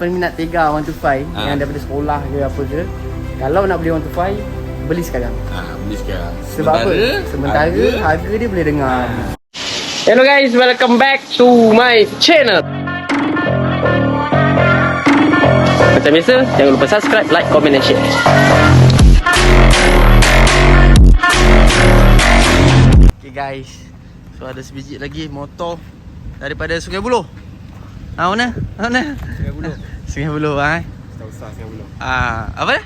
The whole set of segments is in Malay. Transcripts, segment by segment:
peminat Tega 125 Ah. yang daripada sekolah ke apa ke, kalau nak beli 125, beli sekarang. Ah, beli sekarang. Sebab apa? Sementara harga, harga, dia boleh dengar. Hello guys, welcome back to my channel. Macam biasa, jangan lupa subscribe, like, comment and share. Okay guys, so ada sebiji lagi motor daripada Sungai Buloh. Ha mana? Ha mana? Sungai Buloh. Sungai Buloh. Eh? Usah Sungai Buloh. Ah, apa dia?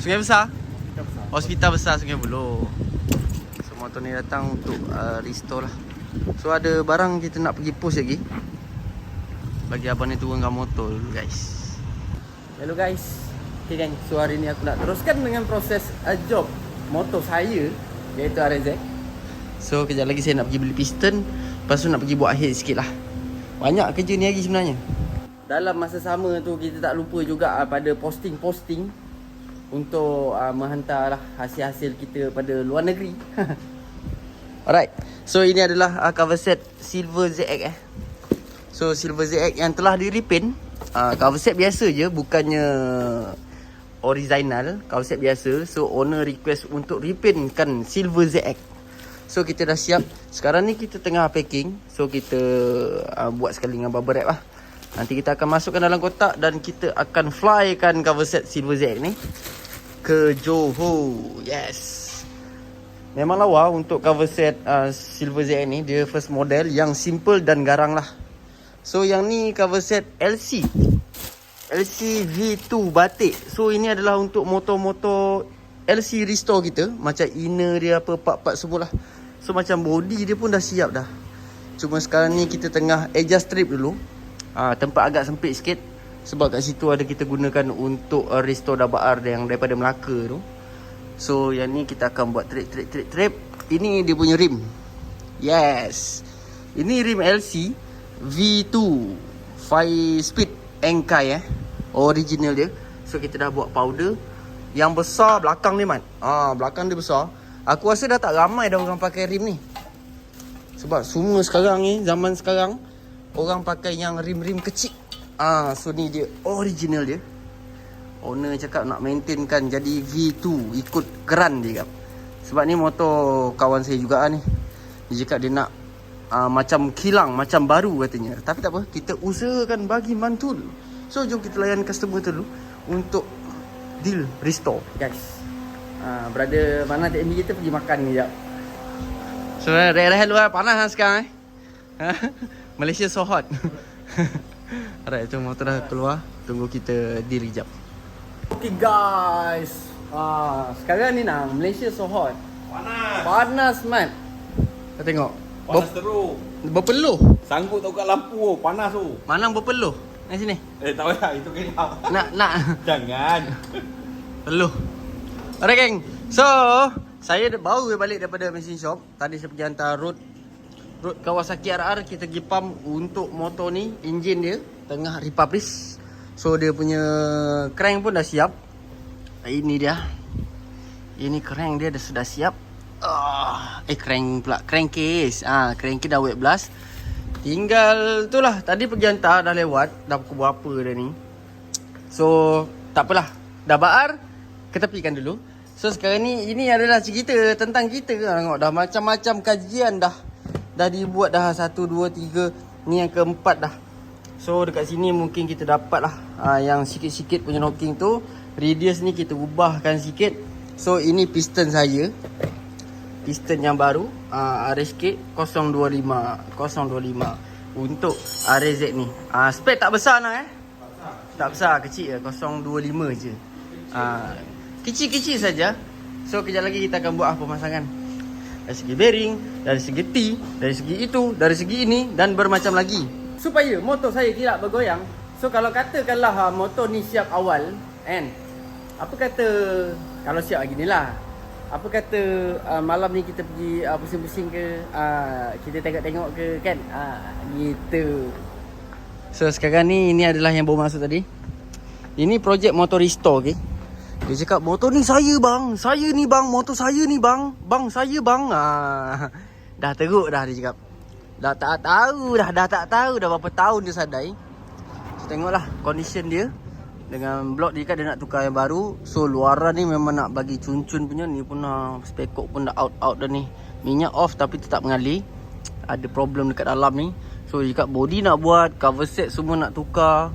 Sungai Besar. Tak usah. Hospital besar Sungai Buloh. So motor ni datang untuk uh, restore lah. So ada barang kita nak pergi post lagi. Bagi abang ni turunkan motor dulu guys. Hello guys. Okay kan, so hari ni aku nak teruskan dengan proses uh, job motor saya iaitu RZ. So kejap lagi saya nak pergi beli piston Lepas tu nak pergi buat head sikit lah Banyak kerja ni lagi sebenarnya. Dalam masa sama tu kita tak lupa juga uh, pada posting-posting Untuk uh, menghantar lah hasil-hasil kita pada luar negeri. Alright. So ini adalah uh, cover set Silver ZX eh. So Silver ZX yang telah di repaint uh, Cover set biasa je Bukannya Original. Set biasa. So owner request untuk repaintkan Silver ZX So kita dah siap. Sekarang ni kita tengah packing. So kita uh, buat sekali dengan bubble wrap lah. Nanti kita akan masukkan dalam kotak Dan kita akan flykan cover set Silver ZX ni Ke Johor. Yes. Memang lawa untuk cover set uh, Silver ZX ni. Dia first model yang simple dan garang lah. So yang ni cover set LC LC V2 batik. So ini adalah untuk motor-motor LC restore kita. Macam inner dia apa part-part semua lah So macam body dia pun dah siap dah. Cuma sekarang ni kita tengah adjust strip dulu. Uh, Tempat agak sempit sikit. Sebab kat situ ada kita gunakan untuk uh, restore dabar yang daripada Melaka tu. So yang ni kita akan buat trip trip trip trip. Ini dia punya rim. Yes. Ini rim LC V2 5 speed Engkai eh. Original dia. So kita dah buat powder. Yang besar belakang ni Mat. Ah, Belakang dia besar Aku rasa dah tak ramai dah orang pakai rim ni. Sebab semua sekarang ni Zaman sekarang Orang pakai yang rim-rim kecil. Ah, So ni dia original dia. Owner cakap nak maintainkan jadi V2 Ikut keran dia kap Sebab ni motor kawan saya juga ni. Dia cakap dia nak uh, Macam kilang, macam baru katanya. Tapi tak apa, kita usahakan bagi mantul. So jom kita layan customer dulu Untuk deal restore. Guys uh, Brother mana TMB kita pergi makan ni sekejap. So rehat-rehat dulu lah, panas lah sekarang eh. Malaysia so hot. Alright, tu motor dah keluar. Tunggu kita deal kejap. Okay guys. Ah, Sekarang ni nah Malaysia so hot. Panas. Panas mat Kau tengok. Panas Ber- teruk. Berpeluh. Sangkut tak kat lampu. Oh. Panas tu. Mana berpeluh. Ni sini. Eh tak payah. Itu kena. Nak nak. Jangan. Peluh Alright geng. So Saya baru balik daripada mesin shop. Tadi saya pergi hantar road Road Kawasaki RR Kita pergi pump untuk motor ni. Enjin dia Tengah republish So dia punya Crank pun dah siap. Ini dia. Ini crank dia dah sudah siap. Ah, Eh crank pula. Crankcase ah, Crankcase dah wet blast. Tinggal tu lah. Tadi pergi hantar dah lewat. Dah pukul berapa dah ni? So tak apalah. Dah baar Ketepikan dulu So sekarang ni Ini adalah cerita Tentang kita kan Tengok dah. Macam-macam kajian dah. Dah dibuat dah. Satu, dua, tiga. Ni yang keempat dah. So dekat sini mungkin kita dapat lah uh, Yang sikit-sikit punya knocking tu. Radius ni kita ubahkan sikit. So ini piston saya. Piston yang baru uh, RSK 025 025 Untuk RZ ni. Uh, Spek tak besar nak eh? Tak besar. Kecil je. 025 je. Uh, Kecil-kecil saja. So kejap lagi kita akan buat apa pemasangan Dari segi bearing Dari segi T Dari segi itu Dari segi ini Dan bermacam lagi. Supaya motor saya tidak bergoyang So kalau katakanlah uh, motor ni siap awal Kan? Apa kata Kalau siap lagi ni lah. Apa kata uh, malam ni kita pergi uh, pusing-pusing ke uh, kita tengok-tengok ke kan? Uh, gitu. So sekarang ni ini adalah yang baru masuk tadi. Ini projek motor restore okey dia cakap motor ni saya bang saya ni bang motor saya ni bang bang saya bang ah dah teruk dah dia cakap dah tak tahu dah dah tak tahu dah berapa tahun dia sadai tengoklah condition dia dengan blok dia kan dia nak tukar yang baru. So luaran ni memang nak bagi cun-cun punya ni pun dah spekok pun dah out-out dah ni. Minyak off tapi tetap mengalir. Ada problem dekat dalam ni. So dekat body nak buat, cover set semua nak tukar.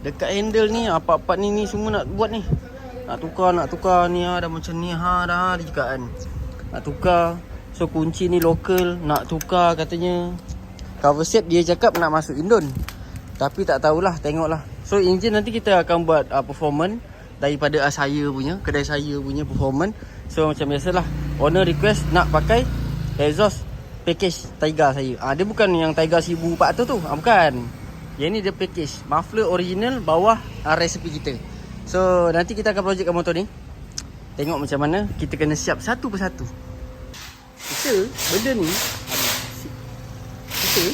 Dekat handle ni apa-apa ni ni semua nak buat ni. Nak tukar, nak tukar ni ha, dah macam ni ha dah dia cakap kan. Nak tukar. So kunci ni lokal nak tukar katanya. Cover set dia cakap nak masuk Indon. Tapi tak tahulah, tengoklah. So engine nanti kita akan buat uh, performance daripada uh, saya punya, kedai saya punya performance. So macam biasalah, owner request nak pakai exhaust package Taiga saya. Ah dia bukan yang Taiga 1400 tu. Ah uh, bukan. Yang ni dia package muffler original bawah uh, resepi kita. So nanti kita akan projectkan motor ni. Tengok macam mana kita kena siap satu persatu. Kita benda ni kita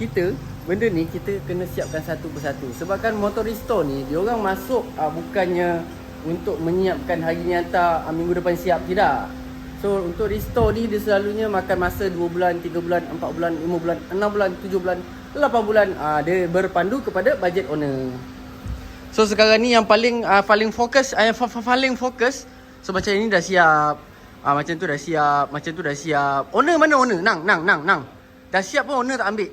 kita benda ni kita kena siapkan satu persatu sebabkan motor restore ni dia orang masuk uh, bukannya untuk menyiapkan hari nyata uh, minggu depan siap tidak so untuk restore ni dia selalunya makan masa 2 bulan 3 bulan 4 bulan 5 bulan 6 bulan 7 bulan 8 bulan uh, dia berpandu kepada budget owner so sekarang ni yang paling uh, paling fokus uh, yang fa- paling fokus so macam ini dah siap uh, macam tu dah siap macam tu dah siap owner mana owner nang nang nang nang dah siap pun owner tak ambil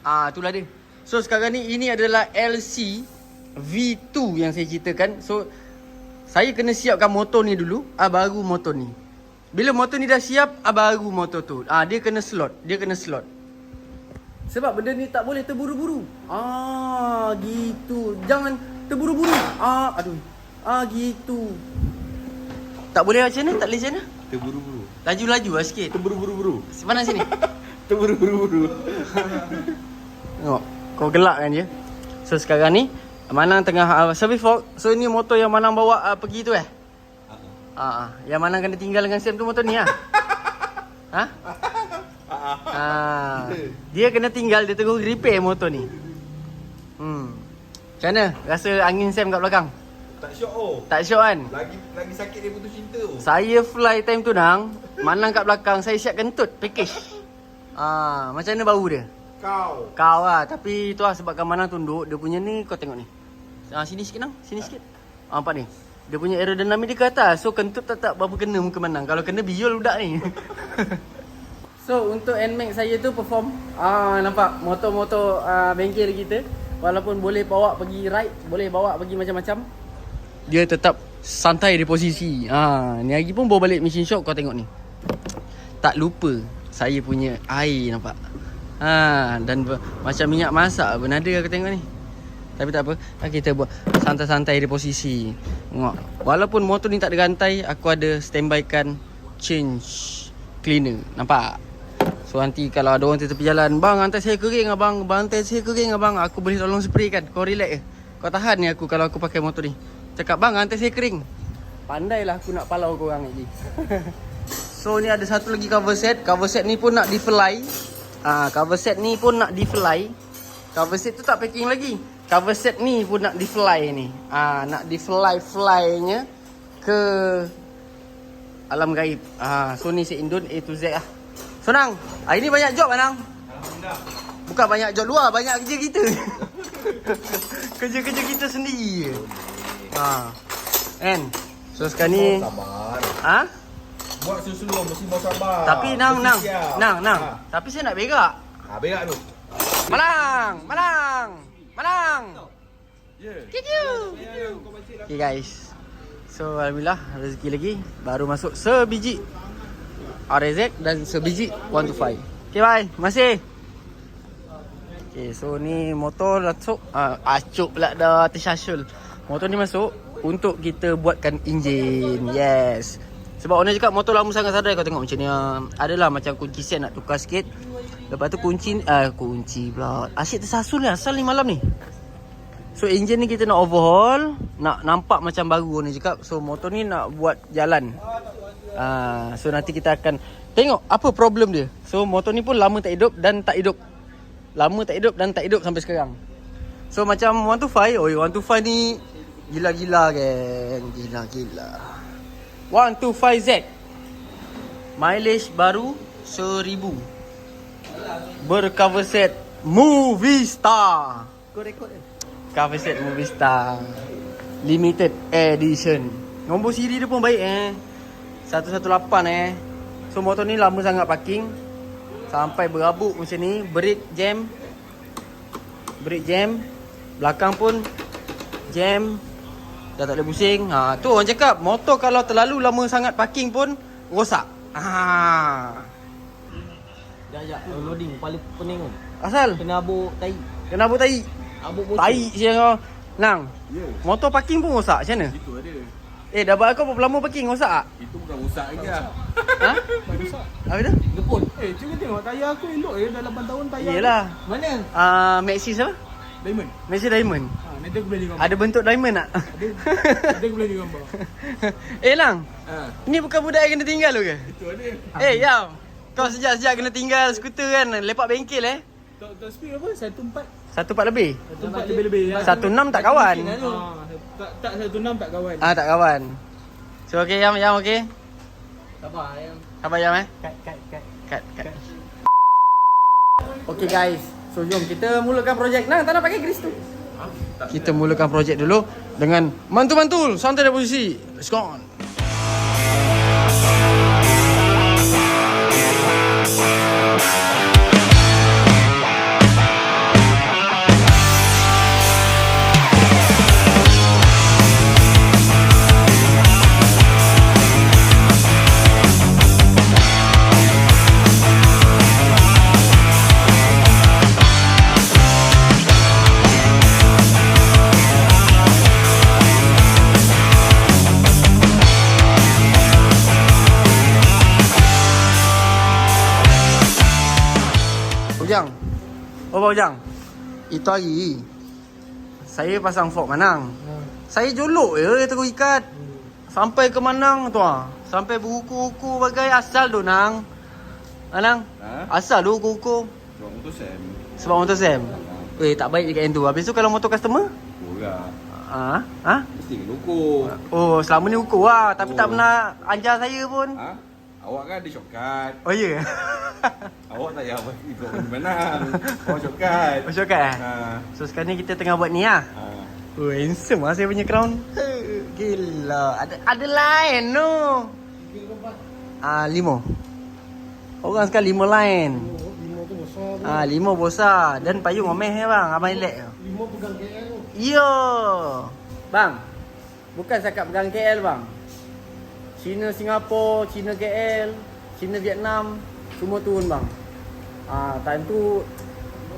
Ah, itulah dia. So sekarang ni ini adalah LC V2 yang saya ceritakan. So saya kena siapkan motor ni dulu, ah baru motor ni. Bila motor ni dah siap, ah baru motor tu. Ah dia kena slot, dia kena slot. Sebab benda ni tak boleh terburu-buru. Ah gitu. Jangan terburu-buru. Ah aduh. Ah gitu. Tak boleh macam mana? Tak boleh macam mana? Terburu-buru. Laju-laju lah sikit. Terburu-buru-buru. Mana sini? Terburu-buru-buru. Tengok Kau gelak kan je So sekarang ni Manang tengah uh, service fault So ini motor yang Manang bawa uh, pergi tu eh Ah, uh, Yang Manang kena tinggal dengan Sam tu motor ni lah Ha? Dia kena tinggal Dia terus repair motor ni Hmm Macam mana? Rasa angin Sam kat belakang? Tak syok oh. Tak syok kan? Lagi lagi sakit dia putus cinta oh. Saya fly time tu nang Manang kat belakang Saya siap kentut Package Ah, Macam mana bau dia? Kau. Kau lah Tapi tu lah sebabkan mana tunduk Dia punya ni kau tengok ni ah, Sini sikit nang Sini sikit ah, Nampak ni Dia punya aerodynamic dia ke atas So kentut tak tak berapa kena muka manang Kalau kena biol budak ni So untuk NMAX saya tu perform ah Nampak motor-motor ah, bengkel kita Walaupun boleh bawa pergi ride Boleh bawa pergi macam-macam Dia tetap santai di posisi ah, Ni lagi pun bawa balik machine shop kau tengok ni Tak lupa Saya punya air nampak Ha, dan ber, macam minyak masak bernada aku tengok ni. Tapi tak apa, ha, kita buat santai-santai di posisi. Tengok. Walaupun motor ni tak ada rantai, aku ada standbykan change cleaner. Nampak? So nanti kalau ada orang tepi jalan, bang rantai saya kering abang, bang rantai saya kering abang, aku boleh tolong spray kan. Kau relax je. Kau tahan ni aku kalau aku pakai motor ni. Cakap bang rantai saya kering. Pandailah aku nak palau korang lagi. so ni ada satu lagi cover set. Cover set ni pun nak di fly. Ah, cover set ni pun nak di fly. Cover set tu tak packing lagi. Cover set ni pun nak di fly ni. Ah, nak di fly flynya ke alam gaib. Ah, so ni si Indon A to Z lah. So nang, hari ni banyak job Anang. Alhamdulillah. Bukan banyak job luar, banyak kerja kita. Kerja-kerja kita sendiri je. Ha. Kan? So sekarang ni ha? Buat seluruh mesti mau sabar. Tapi nang nang, nang nang. Ha. Tapi saya nak berak. Ha, berak tu. Malang, malang. Malang. Ya. Kikiu. Okay guys So Alhamdulillah rezeki lagi Baru masuk sebiji RZ dan sebiji 125 Okay bye. Masih Okay so ni motor masuk uh, Acuk pula dah tersyasul Motor ni masuk Untuk kita buatkan enjin Yes. Sebab owner cakap motor lama sangat sadar. Kau tengok macam ni ah. Adalah macam kunci set nak tukar sikit. Lepas tu kunci uh, Kunci pula. Asyik tersasul lah Asal ni malam ni. So engine ni kita nak overhaul. Nak nampak macam baru ni cakap. So motor ni nak buat jalan uh, So nanti kita akan Tengok apa problem dia So motor ni pun lama tak hidup dan tak hidup Lama tak hidup dan tak hidup sampai sekarang So macam 125 Oi 125 ni Gila-gila geng Gila-gila 125Z Mileage baru 1000 Bercover set Movie Star. Kau rekod eh? Cover set Movie Star. Limited edition. Nombor siri dia pun baik eh. 118 eh. So motor ni lama sangat parking. Sampai berabuk macam ni. Brake jam. Brake jam. Belakang pun jam. Dah tak boleh pusing. Ha, tu orang cakap motor kalau terlalu lama sangat parking pun rosak. Ha. Sekejap, sekejap. Loading paling pening. Asal? Kena abuk tai. Kena apa tai? Abuk bocor. Tai siang kau. Nang, Ya. motor parking pun rosak macam mana? Itu ada. Eh, dah buat kau berapa lama parking rosak tak? Itu bukan rosak lagi lah. Ha? Apa tu? Gepun. Eh, cuba tengok tayar aku elok je dah 8 tahun tayar. Yelah. Mana? Ah, Maxis apa? Diamond. Maxis Diamond. Ha, nanti aku boleh gambar. Ada bentuk diamond tak? Ada. nanti aku boleh gambar. eh, Lang. Ha. Ni bukan budak yang kena tinggal tu ke? Itu ada. Eh, Yam. Kau sejak-sejak kena tinggal skuter kan? Lepak bengkel eh? Top, top speed apa? 14. Satu empat lebih? 14 lebih-lebih. Ya. Satu enam tak kawan? Ha, tak, tak 16 tak kawan. Ah, tak kawan. So, okay, Yam, Yam, okay? Sabar yang. Sabar, Yam eh? Kat, kat, kat. Cut, cut. Okay guys, so jom kita mulakan projek. Nang, tak nak pakai grease tu. Kita mulakan projek dulu dengan mantul-mantul. Santai dari posisi. Let's go on. Ujang. Itu hari saya pasang fork Manang. Saya jolok je terus ikat. Sampai ke Manang tu ah. Sampai beruku-uku bagai asal tu nang. Anang. Ha? Asal tu uku-uku. Buat motor Sam. Sebab motor Sam. Weh, tak baik dekat yang tu. Habis tu kalau motor customer? Borak. Ha? Ha? Mesti kena ukur. Oh, selama ni ukur lah. Tapi tak Oh. pernah ajar saya pun. Ha? Awak kan ada shortcut. Oh, ya? Yeah. Awak tak payah ikut mana. Awak shortcut. Oh, shortcut eh? Ha. So, sekarang ni kita tengah buat ni lah. Ha. Oh, handsome lah saya punya crown. Gila. Ada ada lain no. Ah, limo. Orang sekarang limo lain. Lima tu besar. Ah, limo besar dan payung omeh ya bang, abang elek. Lima pegang KL tu. Yo. Bang. Bukan cakap pegang KL bang. China Singapura, China KL, China Vietnam, semua turun bang. Ah, time tu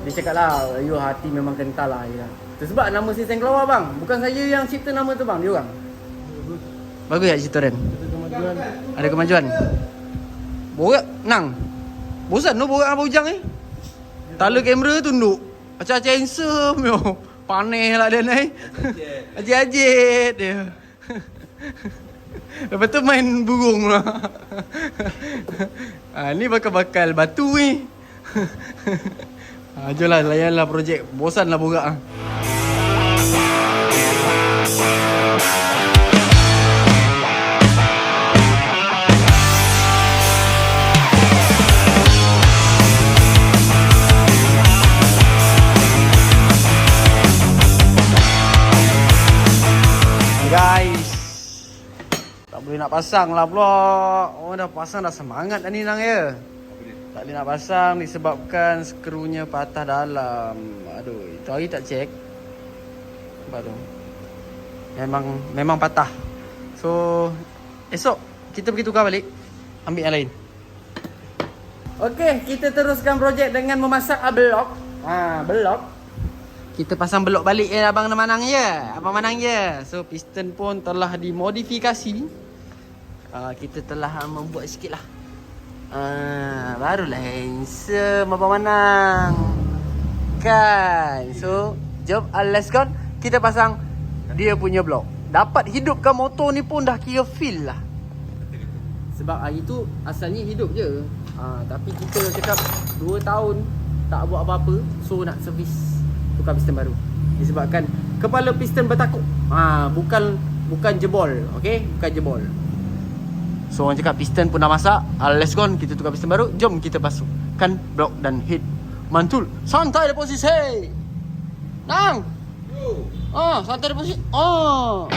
dia cakap lah, you hati memang kental lah ya. Tu sebab nama Sisen keluar bang. Bukan saya yang cipta nama tu bang, dia orang. Bagus ya cerita Ren? Ada kemajuan. Ada kemajuan. Borak nang. Bosan tu borak apa ujang ni? Tala kamera tunduk. Macam-macam handsome yo. Panih lah dia ni. Ajit-ajit dia. Lepas tu main burung lah. ha, ni bakal-bakal batu ni. ha, jom lah layanlah projek. Bosan lah borak ah. Nak pasang lah pula Orang dah pasang dah semangat dah ni nang ya Tak boleh nak pasang disebabkan skrunya patah dalam Aduh itu hari tak cek Nampak tu Memang memang patah So Esok kita pergi tukar balik Ambil yang lain Okey, kita teruskan projek dengan memasak blok. Ha, blok. Kita pasang blok balik ya abang Manang ya. Abang Manang ya. So piston pun telah dimodifikasi. Uh, kita telah membuat sikit lah. Uh, barulah handsome abang Manang. Kan. So jom uh, let's go. Kita pasang dia punya blok. Dapat hidupkan motor ni pun dah kira feel lah. Sebab hari tu asalnya hidup je. Ha, tapi kita cakap 2 tahun tak buat apa-apa. So nak servis tukar piston baru. Disebabkan kepala piston bertakuk. Ha, bukan bukan jebol, okey? Bukan jebol. So orang cakap piston pun dah masak. Uh, let's go kita tukar piston baru. Jom kita basuhkan blok dan head Mantul. Santai di posisi. Nang. Ah, santai di posisi. Ah.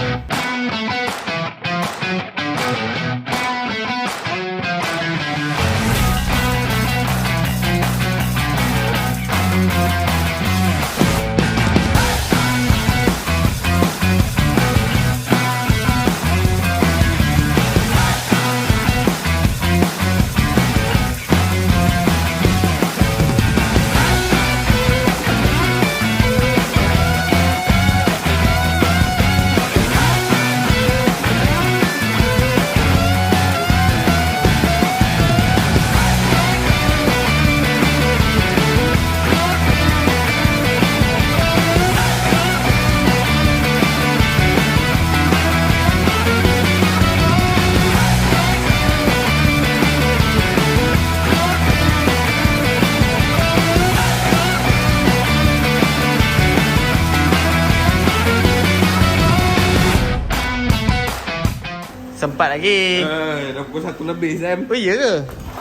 Lagi. Eh, dah pukul satu lebih Sam. Oh iya ke?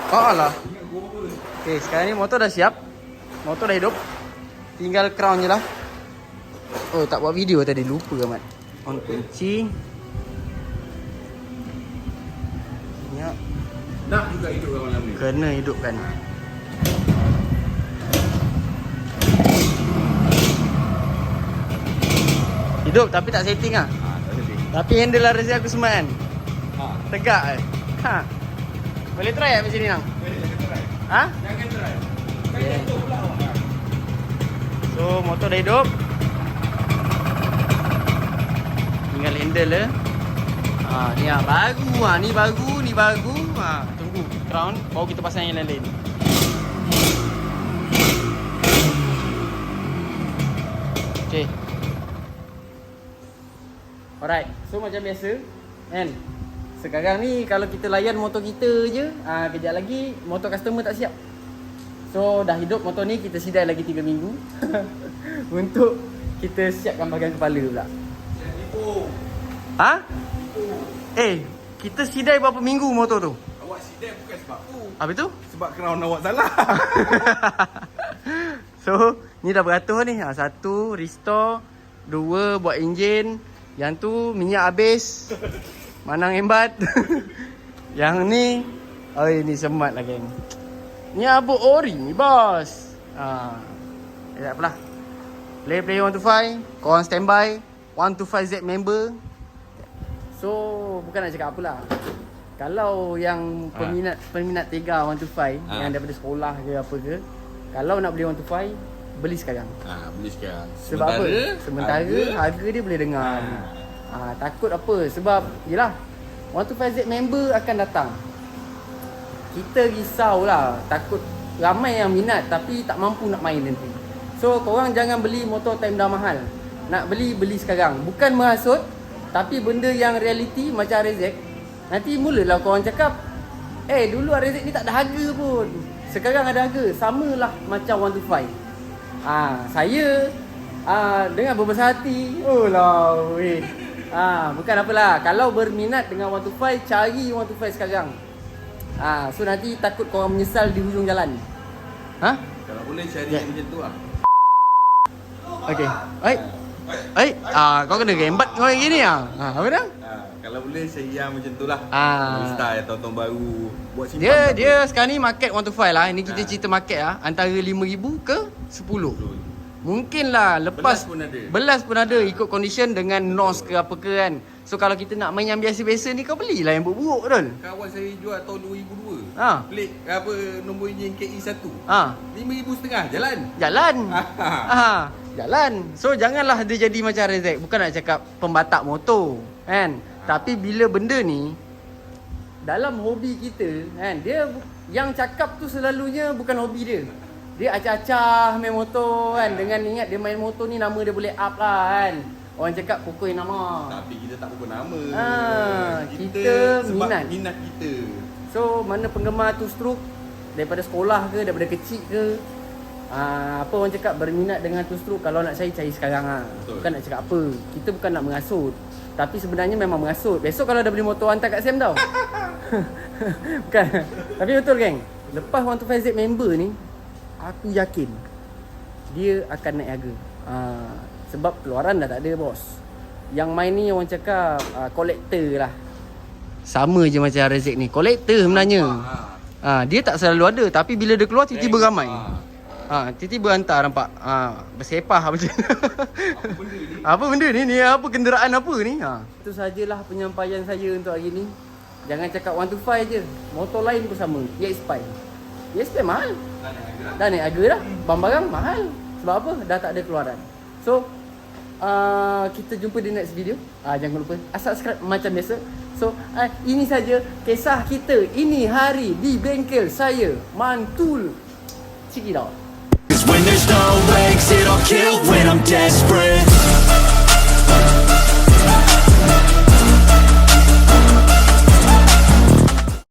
Oh lah. Okay, sekarang ni motor dah siap. Motor dah hidup. Tinggal crown je lah. Oh, tak buat video tadi. Lupa amat. On kunci. Ya, Nak juga hidup kat malam ni. kena hidupkan. Hidup tapi tak setting ah. Ha, tak sedih. Tapi handle lah resi aku semua kan. Ha. Tegak eh. Ha. Boleh try macam ni nang? Jangan try. Ha? Jangan try. Yeah. So motor dah hidup Tinggal handle le ha, Ni lah baru ha. Ni baru Ni baru ha, Tunggu crown Baru kita pasang yang lain-lain Okay Alright So macam biasa Kan Sekarang ni Kalau kita layan motor kita je ha, Kejap lagi Motor customer tak siap So dah hidup motor ni kita sidai lagi 3 minggu Untuk kita siapkan bahagian kepala pula Ha? Eh, kita sidai berapa minggu motor tu? Awak sidai bukan sebab tu. Apa tu? Sebab crown awak salah. so, ni dah beratur ni ha, Satu, restore Dua, buat enjin Yang tu, minyak habis Manang embat Yang ni Oh, ni semat lah geng Ni abuk ori ni bos ha. Eh, tak apalah Play play 1 to 5 Korang standby 1 to 5 Z member So bukan nak cakap apalah Kalau yang Ha. peminat peminat Tega 1 to 5 Ha. Yang daripada sekolah ke apa ke Kalau nak beli 1 to 5 Beli sekarang Ha, beli sekarang. Sebab apa? Sementara harga, harga dia boleh dengar ha. Takut apa? Sebab Yelah 1 to 5 Z member akan datang kita risaulah takut ramai yang minat tapi tak mampu nak main nanti. So korang jangan beli motor time dah mahal. Nak beli beli sekarang. Bukan merasut tapi benda yang reality macam Rezek. Nanti mulalah korang cakap Eh dulu Rezek ni tak ada harga pun. Sekarang ada harga. Samalah macam 125. Ah, saya ah dengan berbesar hati. Oh lah weh. Ah, bukan apalah. Kalau berminat dengan 125 cari 125 sekarang. Ah, so nanti takut korang menyesal di hujung jalan. Ha? Kalau boleh cari yang macam tu lah. Okey. Ai. Ai, ah kau kena gembat kau yang gini ah. Ha, apa dah? Ha, kalau boleh saya yang macam tu lah. Ah. Style tahun-tahun baru. Buat simpan. Dia dia sekarang ni market 125 lah. Ini kita Ah. cerita market ah antara 5000 ke 10. Mungkin lah lepas Belas pun ada. Belas pun ada ikut condition dengan NOS ke apa ke kan. So kalau kita nak main yang biasa-biasa ni kau belilah yang buruk-buruk betul. Kawan saya jual tahun 2002. Ha. Pelik apa nombor enjin KE1. Ha, RM5,000 setengah jalan. jalan. Ah. Ha, jalan. So janganlah dia jadi macam Rezek. Bukan nak cakap pembatak motor, kan? Tapi bila benda ni dalam hobi kita, kan? Dia yang cakap tu selalunya bukan hobi dia. Dia acah-acah main motor kan dengan ingat dia main motor ni nama dia boleh up lah kan. Orang cakap pukul nama. Tapi kita tak pukul nama. Ah, kita sebab minat. minat kita. So mana penggemar tu stroke daripada sekolah ke daripada kecil ke Ah, apa orang cakap berminat dengan tu stroke kalau nak cari cari sekarang ah. Betul. Bukan nak cakap apa. Kita bukan nak mengasut. Tapi sebenarnya memang mengasut. Besok kalau dah beli motor hantar kat Sam tau. bukan. Tapi betul geng. Lepas 125Z member ni aku yakin dia akan naik harga. Uh, sebab keluaran dah tak ada bos. Yang main ni orang cakap uh, collector lah. Sama je macam Rezik ni. Collector sebenarnya. Ha, dia tak selalu ada tapi bila dia keluar tiba-tiba ramai. Ha, tiba-tiba hantar nampak. Ha, bersepah macam Apa benda ni? apa benda ni? Ni apa kenderaan apa ni? Ha. Itu sajalah penyampaian saya untuk hari ni. Jangan cakap 1 to 5 je. Motor lain pun sama. EX5. EX5 mahal. Dah naik harga dah. Barang-barang mahal. Sebab apa? Dah tak ada keluaran. So, uh, kita jumpa di next video. Uh, jangan lupa uh, subscribe macam biasa. So, uh, ini saja kisah kita. Ini hari di bengkel saya. Mantul. Check it when there's no exit, I'll kill when I'm desperate.